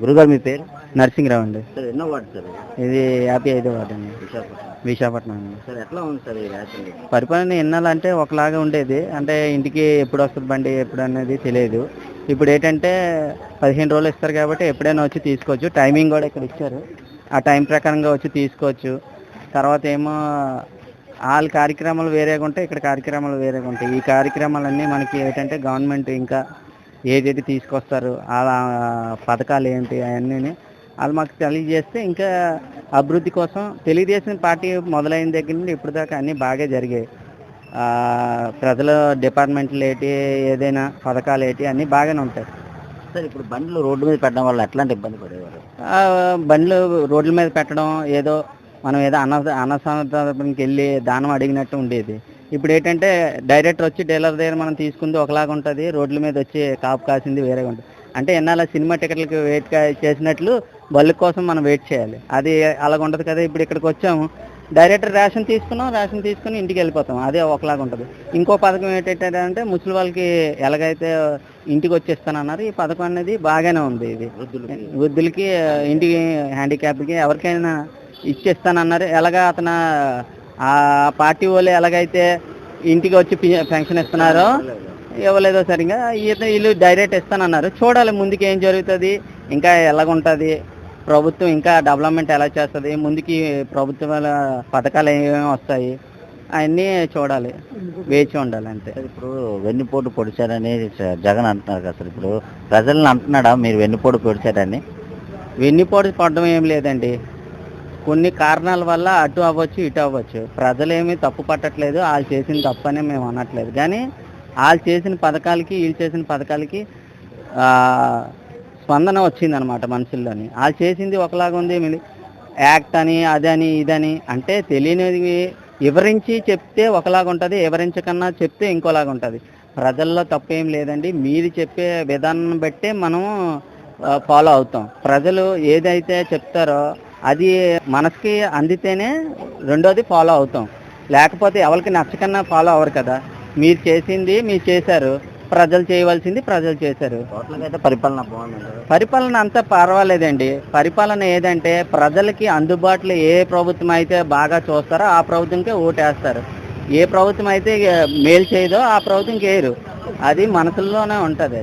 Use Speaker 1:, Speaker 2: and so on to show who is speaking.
Speaker 1: గురుగారు మీ పేరు?
Speaker 2: నరసింహరావు అండి.
Speaker 1: సార్ ఎన్నో వార్డు సార్
Speaker 2: ఇది? యాభై ఐదో వార్డు అండి.
Speaker 1: విశాఖపట్నం.
Speaker 2: విశాఖపట్నం అండి.
Speaker 1: సార్ ఎట్లా ఉంది సార్ ఈ రేషన్
Speaker 2: పరిపాలన ఎన్నాలంటే ఒకలాగా ఉండేది. అంటే ఇంటికి ఎప్పుడు వస్తుంది బండి ఎప్పుడు అనేది తెలియదు. ఇప్పుడు ఏంటంటే పదిహేను రోజులు ఇస్తారు కాబట్టి ఎప్పుడైనా వచ్చి తీసుకోవచ్చు. టైమింగ్ కూడా ఇక్కడ ఇచ్చారు. ఆ టైం ప్రకారంగా వచ్చి తీసుకోవచ్చు. తర్వాత ఏమో వాళ్ళ కార్యక్రమాలు వేరేగా ఉంటాయి ఇక్కడ కార్యక్రమాలు వేరేగా ఉంటాయి. ఈ కార్యక్రమాలన్నీ మనకి ఏంటంటే గవర్నమెంట్ ఇంకా ఏదేది తీసుకొస్తారు ఆ పథకాలు ఏంటి అవన్నీ వాళ్ళు మాకు తెలియజేస్తే ఇంకా అభివృద్ధి కోసం తెలుగుదేశం పార్టీ మొదలైన దగ్గర నుండి ఇప్పుడు దాకా అన్నీ బాగా జరిగాయి. ఆ, ప్రజల డిపార్ట్మెంట్లు ఏంటి ఏదైనా పథకాలు ఏంటి అన్నీ బాగానే ఉంటాయి.
Speaker 1: సార్ ఇప్పుడు బండ్లు రోడ్డు మీద పెట్టడం వల్ల ఎట్లాంటి ఇబ్బంది పడేవారు?
Speaker 2: బండ్లు రోడ్ల మీద పెట్టడం ఏదో మనం ఏదో అన్న అన్నసంతరణకి వెళ్ళి దానం అడిగినట్టు ఉండేది. ఇప్పుడు ఏంటంటే డైరెక్ట్ వచ్చి డీలర్ దగ్గర మనం తీసుకుంది ఒకలాగా ఉంటుంది రోడ్ల మీద వచ్చి కాపు కాసింది వేరేగా ఉంటుంది. అంటే ఎన్నాళ్ళ సినిమా టికెట్లకి వెయిట్ చేసినట్లు బళ్ళు కోసం మనం వెయిట్ చేయాలి. అది అలాగ ఉండదు కదా ఇప్పుడు ఇక్కడికి వచ్చాము. డైరెక్ట్ రేషన్ తీసుకున్నాం రేషన్ తీసుకుని ఇంటికి వెళ్ళిపోతాం. అదే ఒకలాగా ఉంటుంది. ఇంకో పథకం ఏంటంటే ముసలి వాళ్ళకి ఎలాగైతే ఇంటికి వచ్చేస్తానన్నారు ఈ పథకం అనేది బాగానే ఉంది ఇది.
Speaker 1: వృద్ధులకి.
Speaker 2: వృద్ధులకి ఇంటికి హ్యాండిక్యాప్కి ఎవరికైనా ఇచ్చేస్తానన్నారు. ఎలాగా అతను ఆ పార్టీ వాళ్ళు ఎలాగైతే ఇంటికి వచ్చి పెన్షన్ ఇస్తున్నారో? ఇవ్వలేదో సరిగా వీళ్ళు డైరెక్ట్ ఇస్తానన్నారు. చూడాలి ముందుకు ఏం జరుగుతుంది ఇంకా ఎలాగుంటుంది ప్రభుత్వం ఇంకా డెవలప్మెంట్ ఎలా చేస్తుంది ముందుకి ప్రభుత్వాల పథకాలు ఏమేమి వస్తాయి అవన్నీ చూడాలి వేచి ఉండాలి అంతే.
Speaker 1: ఇప్పుడు వెన్నుపోటు పొడిచారని జగన్ అంటున్నారు కదా సార్ ఇప్పుడు ప్రజల్ని అంటున్నాడా మీరు వెన్నుపోటు పొడిచారని?
Speaker 2: వెన్నుపోటు పడడం ఏం లేదండి. కొన్ని కారణాల వల్ల అటు అవ్వచ్చు ఇటు అవ్వచ్చు. ప్రజలేమీ తప్పు పట్టట్లేదు వాళ్ళు చేసిన తప్పనే మేము అనట్లేదు. కానీ వాళ్ళు చేసిన పథకాలకి వీళ్ళు చేసిన పథకాలకి స్పందన వచ్చిందనమాట మనుషుల్లోని. వాళ్ళు చేసింది ఒకలాగా ఉంది యాక్ట్ అని అదని ఇదని అంటే తెలియనిది వివరించి చెప్తే ఒకలాగా ఉంటుంది వివరించకన్నా చెప్తే ఇంకోలాగా ఉంటుంది. ప్రజల్లో తప్పు ఏం లేదండి. మీరు చెప్పే విధానం బట్టే మనము ఫాలో అవుతాం. ప్రజలు ఏదైతే చెప్తారో అది మనసుకి అందితేనే రెండోది ఫాలో అవుతాం. లేకపోతే ఎవరికి నచ్చకన్నా ఫాలో అవ్వరు కదా. మీరు చేసింది మీరు చేశారు. ప్రజలు చేయవలసింది ప్రజలు చేశారు.
Speaker 1: పరిపాలన
Speaker 2: పరిపాలన అంతా పర్వాలేదండి. పరిపాలన ఏదంటే ప్రజలకి అందుబాటులో ఏ ప్రభుత్వం అయితే బాగా చూస్తారో ఆ ప్రభుత్వంకే ఓటేస్తారు. ఏ ప్రభుత్వం అయితే మేలు చేయదో ఆ ప్రభుత్వంకి వేయరు అది మనసులోనే ఉంటుంది.